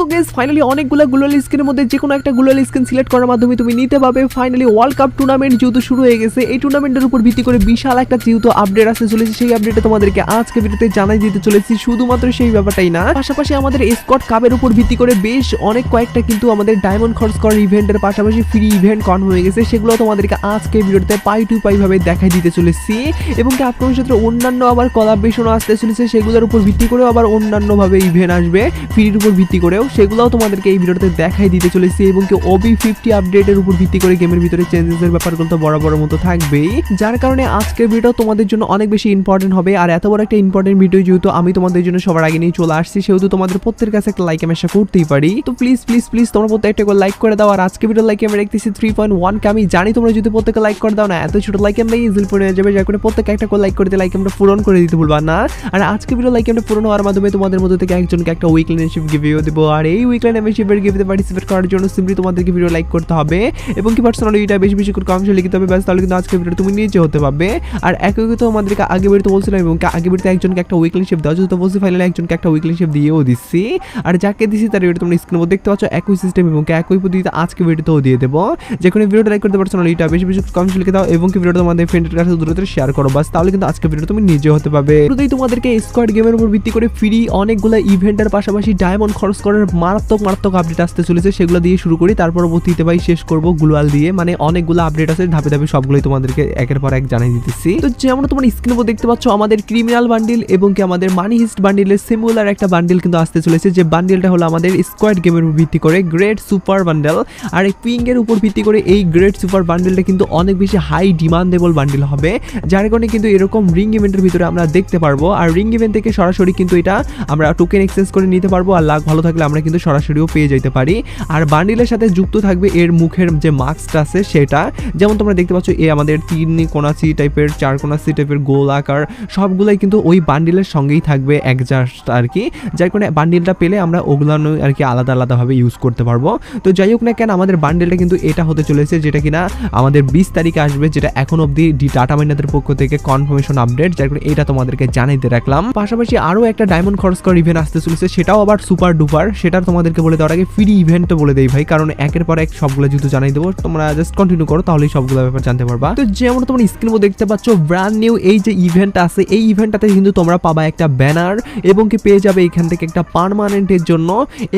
So guess finally অনেকগুলো গ্লোয়াল স্কিনের মধ্যে যে কোনো একটা গ্লোয়াল স্কিন সিলেক্ট করার মাধ্যমে তুমি নিতে পারবে। ফাইনালি ওয়ার্ল্ড কাপ টুর্নামেন্ট যেহেতু শুরু হয়ে গেছে, এই টুর্নামেন্টের উপর ভিত্তি করে বিশাল একটা যেহেতু আপডেট আসতে চলেছে, সেই আপডেটে তোমাদেরকে আজকে ভিডিওতে জানাই দিতে চলেছি। শুধুমাত্র সেই ব্যাপারটাই না, পাশাপাশি আমাদের স্কট কাপের উপর ভিত্তি করে বেশ অনেক কয়েকটা কিন্তু আমাদের ডায়মন্ড খরচ করার ইভেন্টের পাশাপাশি ফ্রি ইভেন্ট কনফার্ম হয়ে গেছে সেগুলো তোমাদেরকে আজকে ভিডিওতে পাই টু পাই ভাবে দেখাই দিতে চলেছি। এবং আপনার সাথে অন্যান্য আবার কলাবেশনও আসতে চলেছে, সেগুলোর উপর ভিত্তি করেও আবার অন্যান্য ভাবে ইভেন্ট আসবে। ফ্রির উপর ভিত্তি করেও। সেগুলোও তোমাদেরকে এই ভিডিওতে দেখাই দিতে চলেছি এবং কি ওবি ফিফটি আপডেটের উপর ভিত্তি করে গেমের ভিতরে চেঞ্জেসের ব্যাপারগুলো তো বড় মতো থাকবেই। যার কারণে আজকের ভিডিও তোমাদের জন্য অনেক বেশি ইম্পর্টেন্ট হবে আর এত বড় একটা ইম্পর্টেন্ট ভিডিও যেহেতু আমি তোমাদের জন্য সবার আগে নিয়ে চলে আসছি, সেহেতু তোমাদের প্রত্যেকের কাছে একটা লাইক আমি আশা করতেই পারি। তো প্লিজ প্লিজ প্লিজ তোমরা প্রত্যেকটা করে লাইক করে দাও আর আজকে ভিডিও লাইক আমি দেখতেছি থ্রি পয়েন্ট ওয়ান কে। আমি জানি তোমরা যদি প্রত্যেকে লাইক করে দাও না, এত ছোট লাইক আমরা ইজিল পড়ে যাবে, যার করে প্রত্যেকে একটা করে লাইক করে দিয়ে লাইক আমরা পূরণ করে দিতে ভুলবা না। আর আজকে ভিডিও লাইক আমরা পূরণ হওয়ার মাধ্যমে তোমাদের মধ্যে থেকে একজনকে একটা উইকলি গিভিও দেবো। আর এই উইকলি মেম্বারশিপের গিভিতে পার্টিসিপেট করার জন্য সিম্পলি তোমাদেরকে ভিডিও লাইক করতে হবে এবং কি পার্সোনালি এটা বেশি বেশি করে কমেন্টে লিখতে হবে। ব্যাস, তাহলে কিন্তু আজকে ভিডিও তুমি নিজে হতে পারবে। আর একই তো আমাদেরকে আগে বেরোতে বলছিলাম এবং আগে বেরোতে একজনকে একটা উইকলি শেপ দেওয়া যেহেতু বলছি ফাইনালি একজনকে একটা উইকলি শেপ দিয়েও দিচ্ছি। আর যাকে দিচ্ছি তার ভিডিও তোমরা স্ক্রিনের মধ্যে দেখতে পাচ্ছ, একই সিস্টেম এবং একই পদ্ধতিতে আজকে ভিডিওতেও দিয়ে দেবো। যে কোনো ভিডিওটা লাইক করতে পারছ এটা বেশি বেশি কমেন্ট লিখে দাও এবং কি ভিডিওটা তোমাদের ফ্রেন্ডের কাছে দ্রুত শেয়ার করো। বাস তাহলে কিন্তু আজকে ভিডিও তুমি নিজে হতে পারবে। তোমাদেরকে স্কোয়াড গেমের উপর ভিত্তি করে ফ্রি অনেকগুলো ইভেন্টের পাশাপাশি ডায়মন্ড খরচ করার মারাত্মক মারাত্মক আপডেট আসতে চলেছে। সেগুলো দিয়ে শুরু করি, তার পরবর্তীতে ভাই শেষ করব গ্লোয়াল দিয়ে। মানে অনেকগুলো আপডেট আছে, ধাপে ধাপে সবগুলোই তোমাদেরকে একের পর এক জানিয়ে দিতেছি। তো যেমন তোমার স্ক্রিনের উপর দেখতে পাচ্ছ, আমাদের ক্রিমিনাল বান্ডিল এবং কি আমাদের মানি হিস্ট বান্ডিলের সিমুলার একটা বান্ডিল কিন্তু আসতে চলেছে, যে বান্ডিলটা হলো আমাদের স্কোয়াড গেমের উপর ভিত্তি করে গ্রেট সুপার বান্ডেল আর এই পিং এর উপর ভিত্তি করে এই গ্রেট সুপার বান্ডেলটা কিন্তু অনেক বেশি হাই ডিমান্ডেবল বান্ডিল হবে, যার কারণে কিন্তু এরকম রিং ইভেন্টের ভিতরে আমরা দেখতে পারব। আর রিং ইভেন্ট থেকে সরাসরি কিন্তু এটা আমরা টোকেন এক্সচেঞ্জ করে নিতে পারব। আর লাখ ভালো থাকলে আমরা কিন্তু সরাসরিও পেয়ে যেতে পারি। আর বান্ডিলের সাথে যুক্ত থাকবে এর মুখের যে মাস্কটা আছে সেটা, যেমন তোমরা দেখতে পাচ্ছ এ আমাদের তিন কোনাচি টাইপের, চার কোনাচি টাইপের গোল আকার, সবগুলাই কিন্তু ওই বান্ডিলের সঙ্গেই থাকবে একজাস্ট আর কি। যার কারণে বান্ডিলটা পেলে আমরা ওগুলানো আর কি আলাদা আলাদাভাবে ইউজ করতে পারব। তো যাই হোক না কেন, আমাদের বান্ডেলটা কিন্তু এটা হতে চলেছে যেটা কিনা আমাদের বিশ তারিখে আসবে, যেটা এখন অবধি ডি টাটা মাইনাদের পক্ষ থেকে কনফার্মেশন আপডেট যার কারণে এটা তোমাদেরকে জানাইতে রাখলাম। পাশাপাশি আরও একটা ডায়মন্ড খরচ করার ইভেন্ট আসতে চলেছে, সেটাও আবার সুপার ডুপার সেটা তোমাদেরকে বলে দেওয়ার আগে ফ্রি ইভেন্টও বলে দেই ভাই, কারণ একের পর এক সবগুলো যেহেতু জানাই দেবো, তোমরা জাস্ট কন্টিনিউ করো, তাহলেই সবগুলো ব্যাপার জানতে পারবা। তো যেমন তোমরা স্ক্রিন দেখতে পাচ্ছ ব্র্যান্ড নিউ এই যে ইভেন্ট আছে, এই ইভেন্টটাতে কিন্তু তোমরা পাবা একটা ব্যানার এবং কি পেয়ে যাবে এখান থেকে একটা পার্মানেন্টের জন্য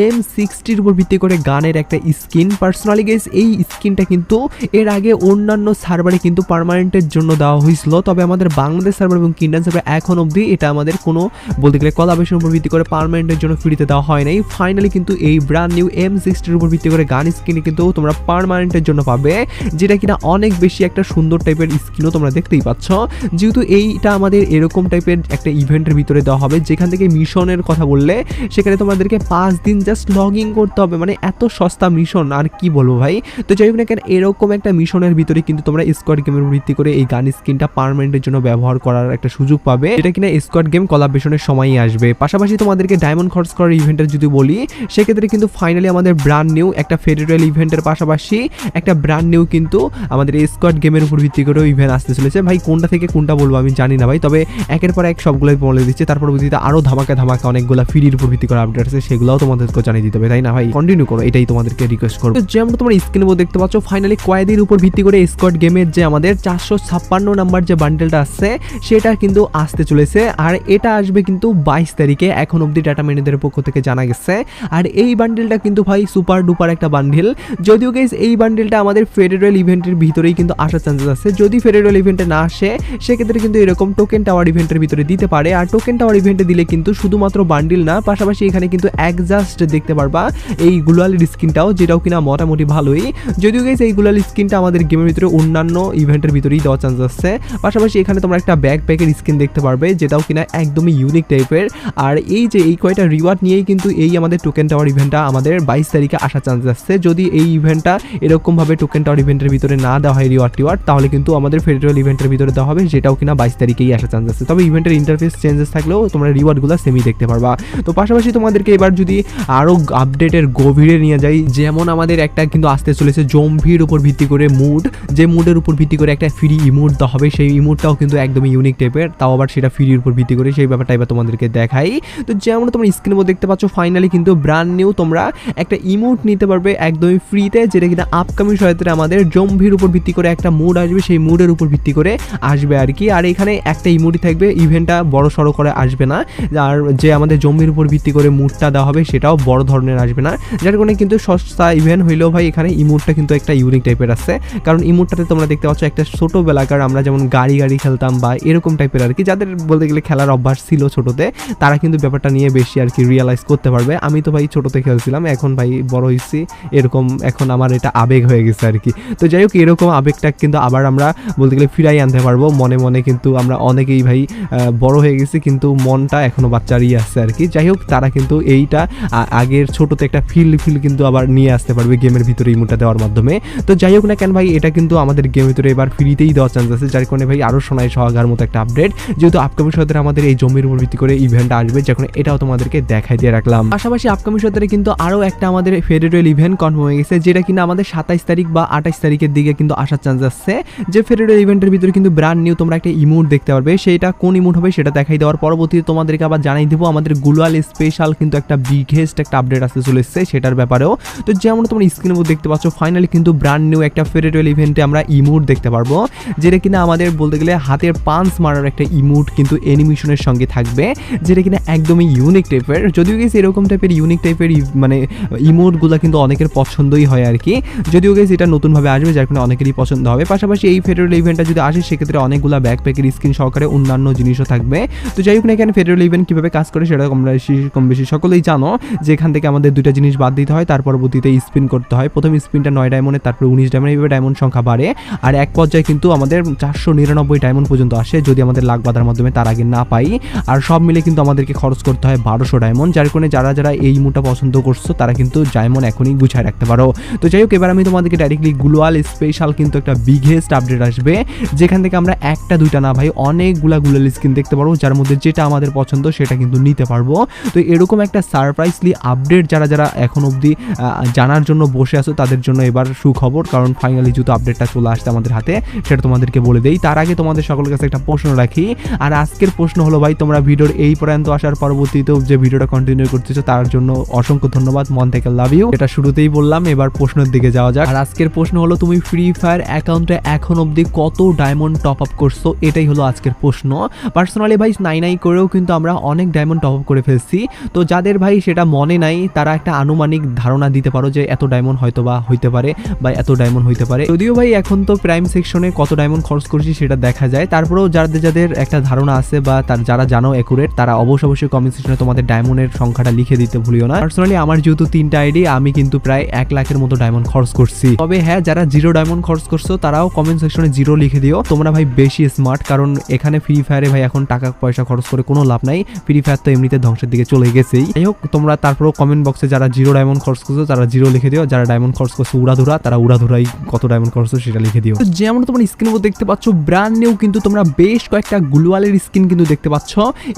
এম সিক্সটির উপর ভিত্তি করে গানের একটা স্কিন পার্সোনালি গেস এই স্কিনটা কিন্তু এর আগে অন্যান্য সার্ভারে কিন্তু পার্মানেন্টের জন্য দেওয়া হয়েছিল, তবে আমাদের বাংলাদেশ সার্ভার এবং কিন্ডান সার্ভার এখন অবধি এটা আমাদের কোনো বলতে গেলে কলাবেশনের উপর ভিত্তি করে পার্মানেন্টের জন্য ফ্রিতে দেওয়া হয় নাই। ফাইনালি কিন্তু এই ব্র্যান্ড নিউ এম সিক্সটির উপর ভিত্তি করে গান স্কিন কিন্তু তোমরা পার্মানেন্টের জন্য পাবে, যেটা কিনা অনেক বেশি একটা সুন্দর টাইপের স্কিনও তোমরা দেখতেই পাচ্ছ। যেহেতু এইটা আমাদের এরকম টাইপের একটা ইভেন্টের ভিতরে দেওয়া হবে, যেখান থেকে মিশনের কথা বললে, সেখানে তোমাদেরকে পাঁচ দিন জাস্ট লগ করতে হবে। মানে এত সস্তা মিশন আর কি বলব ভাই? তো যাই হোক না কেন, এরকম একটা মিশনের ভিতরে কিন্তু তোমরা স্কোয়াড গেমের ভিত্তি করে এই গান স্কিনটা পার্মানেন্টের জন্য ব্যবহার করার একটা সুযোগ পাবে এটা কিনা স্কোয়াড গেম কলাবেশনের সময়ই আসবে। পাশাপাশি তোমাদেরকে ডায়মন্ড খরচ করার ইভেন্টের যদি বলি সেক্ষেত্রে কিন্তু ফাইনালি আমাদের ব্র্যান্ড নিউ একটা ফেডারেল ইভেন্টের পাশাপাশি একটা ব্র্যান্ড নিউ কিন্তু আমাদের স্কোয়াড গেমের উপর ভিত্তি করেও ইভেন্ট আসতে চলেছে। ভাই, কোনটা থেকে কোনটা বলব আমি জানি না ভাই, তবে একের পর এক সবগুলোই বলে দিচ্ছে। তারপর পরবর্তীতে আরও ধামাকা ধামাকা অনেকগুলো ফ্রির উপর ভিত্তি করে আপডেট আছে, সেগুলোও তোমাদেরকে জানিয়ে দিতে হবে, তাই না ভাই? কন্টিনিউ করো, এটাই তোমাদেরকে রিকোয়েস্ট করব। যেমন তোমার স্ক্রিনের মধ্যে দেখতে পাচ্ছ ফাইনালি কয়েদির উপর ভিত্তি করে স্কোয়াড গেমের যে আমাদের চারশো ছাপ্পান্ন নাম্বার যে বান্ডেলটা আসছে সেটা কিন্তু আসতে চলেছে। আর এটা আসবে কিন্তু বাইশ তারিখে, এখন অবধি ডাটা ম্যানেজারের পক্ষ থেকে জানা গেছে। আর এই বান্ডেলটা কিন্তু ভাই সুপার ডুপার একটা বান্ডেল যদিও গেস এই বান্ডেলটা আমাদের ফেডারেল ইভেন্টের ভিতরেই কিন্তু আসার চান্সেস আছে। যদি ফেডারেল ইভেন্টে না আসে, সেক্ষেত্রে কিন্তু এরকম টোকেন টাওয়ার ইভেন্টের ভিতরে দিতে পারে। আর টোকেন টাওয়ার ইভেন্টে দিলে কিন্তু শুধুমাত্র বান্ডিল না, পাশাপাশি এখানে কিন্তু একজাস্ট দেখতে পারবা এই গুলালের স্কিনটাও যেটাও কিনা মোটামুটি ভালোই। যদিও গেস এই গুলাল স্কিনটা আমাদের গেমের ভিতরে অন্যান্য ইভেন্টের ভিতরেই দেওয়ার চান্স আছে। পাশাপাশি এখানে তোমরা একটা ব্যাক প্যাকের স্কিন দেখতে পারবে, যেটাও কিনা একদমই ইউনিক টাইপের আর এই যে এই কয়টা রিওয়ার্ড নিয়েই কিন্তু এই আমাদের টোকেন টাওয়ার ইভেন্টটা আমাদের বাইশ তারিখে আসার চান্স আছে যদি এই ইভেন্টটা এরকমভাবে টোকেন টাওয়ার ইভেন্টের ভিতরে না দেওয়া হয় রিওয়ার্ড টিওয়ার্ড, তাহলে কিন্তু আমাদের ফেডারেল ইভেন্টের ভিতরে দেওয়া হবে, যেটাও কিনা বাইশ তারিখেই আসার চান্স আছে তবে ইভেন্টের ইন্টারফেস চেঞ্জেস থাকলেও তোমরা রিওয়ার্ডগুলো সেমি দেখতে পারবা। তো পাশাপাশি তোমাদেরকে এবার যদি আরও আপডেটের গভীরে নিয়ে যাই, যেমন আমাদের একটা কিন্তু আসতে চলেছে জম্ভির উপর ভিত্তি করে মুড যে মুডের উপর ভিত্তি করে একটা ফ্রি ইমোট দেওয়া হবে, সেই ইমোটটাও কিন্তু একদমই ইউনিক টাইপের তাও আবার সেটা ফ্রির উপর ভিত্তি করে সেই ব্যাপারটা এবার তোমাদেরকে দেখাই। তো যেমন তোমরা স্ক্রিনের মধ্যে দেখতে পাচ্ছ ফাইনালি কিন্তু কিন্তু ব্র্যান্ড নিউ তোমরা একটা ইমোট নিতে পারবে একদমই ফ্রিতে যেটা কিনা আপকামিং সহায়তায় আমাদের জম্ভির উপর ভিত্তি করে একটা মুড আসবে, সেই মুডের উপর ভিত্তি করে আসবে আর কি। আর এখানে একটা ইমোটি থাকবে ইভেন্টটা বড় সড়ো করে আসবে না। আর যে আমাদের জম্বির উপর ভিত্তি করে মুডটা দেওয়া হবে, সেটাও বড় ধরনের আসবে না। যার কারণে কিন্তু সস্তা ইভেন্ট হইলেও ভাই এখানে ইমোটটা কিন্তু একটা ইউনিক টাইপের আছে। কারণ ইমোটটাতে তোমরা দেখতে পাচ্ছ একটা ছোটোবেলাকার আমরা যেমন গাড়ি গাড়ি খেলতাম বা এরকম টাইপের আর কি। যাদের বলতে গেলে খেলার অভ্যাস ছিল ছোটোতে, তারা কিন্তু ব্যাপারটা নিয়ে বেশি আর কি রিয়েলাইজ করতে পারবে। আমি তো ভাই ছোটোতে খেলছিলাম, এখন ভাই বড় হয়েছি এরকম এখন আমার এটা আবেগ হয়ে গেছে আর কি। তো যাই হোক, এরকম আবেগটা কিন্তু আবার আমরা বলতে গেলে ফিরাই আনতে পারব। মনে মনে কিন্তু আমরা অনেকেই ভাই বড় হয়ে গেছি, কিন্তু মনটা এখনও বাচ্চারই আছে আর কি। যাই হোক, তারা কিন্তু এইটা আগের ছোটোতে একটা ফিল ফিল কিন্তু আবার নিয়ে আসতে পারবে গেমের ভিতরে ইমোটা দেওয়ার মাধ্যমে। তো যাই হোক না কেন ভাই, এটা কিন্তু আমাদের গেমের ভিতরে এবার ফ্রিতেই দেওয়ার চান্স আছে, যার কারণে ভাই আরও শোনায় সোহাগার মতো একটা আপডেট যেহেতু আপকামিং সতের আমাদের এই জমির উপর ভিত্তি করে ইভেন্ট আসবে, যখন এটাও তোমাদেরকে দেখাই দিয়ে রাখলাম। পাশাপাশি আপকামিং সতেরে কিন্তু আরও একটা আমাদের ফেডারেল ইভেন্ট কনফার্ম হয়ে গেছে, যেটা কিনা আমাদের সাতাইশ তারিখ বা আঠাইশ তারিখের দিকে কিন্তু আসার চান্স আছে। যে ফেডারেল ইভেন্টের ভিতরে কিন্তু ব্র্যান্ড নিউ তোমরা একটা ইমোট দেখতে পারবে, সেটা কোন ইমোট হবে সেটা দেখাই দেওয়ার পরবর্তীতে তোমাদেরকে আবার জানাই দেবো, আমাদের গুলাল স্পেশাল কিন্তু একটা বিগেস্ট একটা আপডেট আসতে চলে এসেছে সেটার ব্যাপারেও। তো যেমন তোমরা স্ক্রিনের মধ্যে দেখতে পাচ্ছ ফাইনালি কিন্তু ব্র্যান্ড নিউ একটা ফেডারেল ইভেন্টে আমরা ইমোট দেখতে পারব, যেটা কিনা আমাদের বলতে গেলে হাতের পাঞ্চ মারার একটা ইমোট কিন্তু অ্যানিমেশনের সঙ্গে থাকবে, যেটা কিনা একদমই ইউনিক টাইপের যদিও গেছে এরকম টাইপের ইউনিক টাইপের মানে ইমোটগুলো কিন্তু অনেকের পছন্দই হয় আর কি। যদিও গেছে এটা নতুনভাবে আসবে, যার কারণে অনেকেরই পছন্দ হবে। পাশাপাশি এই ফেডারেল ইভেন্টটা যদি আসে, সেক্ষেত্রে অনেকগুলো ব্যাকপ্যাকের স্ক্রিন সহকারে অন্যান্য জিনিসও থাকবে। তো যাই হোক না এখানে ফেডারেল ইভেন্ট কীভাবে কাজ করে সেটা আমরা কম বেশি সকলেই জানো। যে এখান থেকে আমাদের দুইটা জিনিস বাদ দিতে হয়, তার পরবর্তীতে স্পিন করতে হয়। প্রথম স্পিনটা নয় ডায়মন্ডে তারপরে উনিশ ডায়মন্ড এইভাবে ডায়মন্ড সংখ্যা বাড়ে। আর এক পর্যায়ে কিন্তু আমাদের চারশো নিরানব্বই ডায়মন্ড পর্যন্ত আসে, যদি আমাদের লাখ বাধার মাধ্যমে তার আগে না পাই। আর সব মিলে কিন্তু আমাদেরকে খরচ করতে হয় বারোশো ডায়মন্ড যার কারণে যারা যারা এই মুটা পছন্দ করছ, তারা কিন্তু ডায়মন্ড এখনই গুছায় রাখতে পারো। তো যাই হোক, এবার আমি তোমাদেরকে ডাইরেক্টলি গ্লোয়াল স্পেশাল কিন্তু একটা বিগেস্ট আপডেট আসবে, যেখান থেকে আমরা একটা, দুইটা, না ভাই, অনেকগুলা গুলাল স্কিন দেখতে পারব, যার মধ্যে যেটা আমাদের পছন্দ সেটা কিন্তু নিতে পারব। তো এরকম একটা সারপ্রাইজলি আপডেট যারা যারা এখন অবধি জানার জন্য বসে আছো, তাদের জন্য এবার সুখবর, কারণ ফাইনালি যেহেতু আপডেটটা চলে আসছে আমাদের হাতে, সেটা তোমাদেরকে বলে দেই। তার আগে তোমাদের সকলের কাছে একটা প্রশ্ন রাখি, আর আজকের প্রশ্ন হলো ভাই, তোমরা ভিডিওর এই পর্যন্ত আসার পরবর্তীতেও যে ভিডিওটা কন্টিনিউ করতেছো, তার জন্য অসংখ্য ধন্যবাদ, মন থেকে লাভ ইউ এটা শুরুতেই বললাম, এবার প্রশ্নের দিকে যাওয়া যাক। আর আজকের প্রশ্ন হলো, তুমি ফ্রি ফায়ার অ্যাকাউন্টে এখন অবধি কত ডায়মন্ড টপ আপ করছ? এটাই হলো আজকের প্রশ্ন। পার্সোনালি ভাই, নাই নাই করেও কিন্তু আমরা অনেক ডায়মন্ড টপ আপ করে ফেলছি। তো যাদের ভাই সেটা মনে নাই, তারা একটা আনুমানিক ধারণা দিতে পারো যে এত ডায়মন্ড হয়তো বা হইতে পারে বা এত ডায়মন্ড হইতে পারে। যদিও ভাই, এখন তো প্রাইম সেকশনে কত ডায়মন্ড খরচ করছি সেটা দেখা যায়। তারপরেও যাদের যাদের একটা ধারণা আছে বা তার, যারা জানো একুরেট তারা অবশ্য অবশ্যই কমেন্ট সেকশনে তোমাদের ডায়মন্ডের সংখ্যাটা লিখে দিতে ভুলিও না। পার্সোনালি আমার যেহেতু তিনটা আইডি আমি কিন্তু প্রায় এক লাখের মতো ডায়মন্ড খরচ করছি। তবে হ্যাঁ যারা জিরো ডায়মন্ড খরচ করছ, তারাও কমেন্ট সেকশনে জিরো লিখে দিও। তোমরা ভাই বেশি স্মার্ট কারণ এখানে ফ্রি ফায়ারে ভাই এখন টাকা পয়সা খরচ করে কোনো লাভ নাই। ফ্রি ফায়ার তো এমনিতে ধ্বংসের দিকে চলে গেছেই। যাই হোক, তোমরা তারপরেও কমেন্ট বক্সে যারা জিরো ডায়মন্ড খরচ করছ, তারা জিরো লিখে দিও। যারা ডায়মন্ড খরচ করছ উড়াধুরা, তারা উড়াধুরাই কত ডায়মন্ড খরচ সেটা লিখে দিও। যেমন তোমরা স্ক্রিন উপর দেখতে পাচ্ছ ব্র্যান্ড নিউ কিন্তু তোমরা বেশ কয়েকটা গ্লোয়ালের স্কিন কিন্তু দেখতে পাচ্ছ।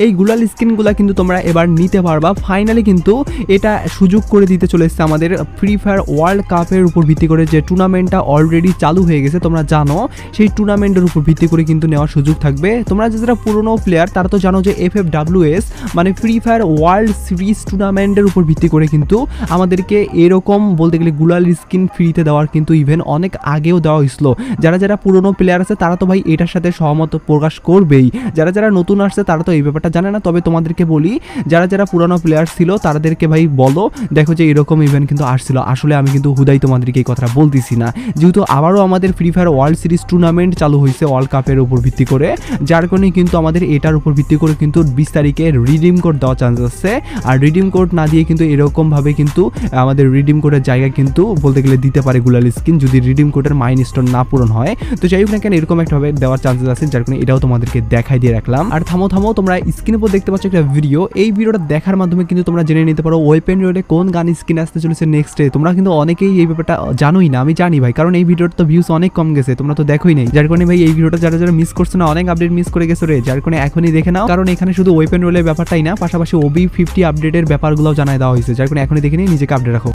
এই গ্লোয়াল স্কিনগুলো কিন্তু তোমরা এবার নিতে পারবা। ফাইনালি কিন্তু এটা সুযোগ করে দিতে চলে এসেছে আমাদের ফ্রি ফায়ার ওয়ার্ল্ড কাপের উপর ভিত্তি করে যে টুর্নামেন্টটা অলরেডি চালু হয়ে গেছে, তোমরা জানো। সেই টুর্নামেন্টের উপর ভিত্তি করে কিন্তু নেওয়ার সুযোগ থাকবে। তোমরা যে যারা পুরনো প্লেয়ার তারা তো জানো যে এফ এফ ডাব্লিউএস মানে ফ্রি ফায়ার ওয়ার্ল্ড সিরিজ টুর্নামেন্টের উপর ভিত্তি করে কিন্তু আমাদেরকে এরকম বলতে গেলে গুলাল স্কিন ফ্রিতে দেওয়ার কিন্তু ইভেন্ট অনেক আগেও দেওয়া হয়েছিল। যারা যারা পুরনো প্লেয়ার আছে, তারা তো ভাই এটার সাথে সহমত প্রকাশ করবেই। যারা যারা নতুন আসছে, তারা তো এই ব্যাপারটা জানে না। তবে তোমাদেরকে বলি, যারা যারা পুরনো প্লেয়ার ছিল তাদেরকে ভাই বলো, দেখো যে এরকম ইভেন্ট কিন্তু আসছিল। আসলে আমি কিন্তু হুদাই তোমাদেরকে এই কথাটা বলতেছি না। যেহেতু আবারও আমাদের free fire world series tournament চালু হয়েছে ওয়ার্ল্ড কাপের উপর ভিত্তি করে, যার কারণে কিন্তু আমাদের এটার উপর ভিত্তি করে কিন্তু বিশ তারিখে রিডিম কোড দেওয়ার চান্স আছে। আর রিডিম কোড না দিয়ে কিন্তু এরকমভাবে কিন্তু আমাদের রিডিম কোডের জায়গা কিন্তু বলতে গেলে দিতে পারে গুলাল স্কিন যদি রিডিম কোডের মাইন স্টোন না পূরণ হয়। তো যাই হোক না কেন, এরকম একটা ভাবে দেওয়ার চান্সেস আছে, যার কারণে এটাও তোমাদেরকে দেখাই দিয়ে রাখলাম। আর থামো থামো, তোমরা স্ক্রিনের উপর দেখতে পাচ্ছ একটা ভিডিও এই ভিডিওটা দেখার মাধ্যমে কিন্তু তোমরা জেনে নিতে পারো। ওয়েপেন রোডে কোন গান স্কিন আসতে চলেছে নেক্সট ডে তোমরা কিন্তু অনেকেই এই ব্যাপারটা জানোই না, আমি জানি ভাই। কারণ এই ভিডিওর তো ভিউস অনেক কম গেছে, তোমরা তো দেখোই নাই। যার কারণে ভাই, এই ভিডিওটা যারা যারা মিস করছ না, অনেক আপডেট মিস করে গেছো রে। যার কারণে এখনই দেখে নাও। কারণ এখানে শুধু ওয়েপেন রোলের ব্যাপারটাই না, পাশাপাশি ওবি ফিফটি আপডেটের ব্যাপারগুলোও জানায় দেওয়া হয়েছে। যার কারণে এখনই দেখে নিয়ে নিজেকে আপডেট রাখো।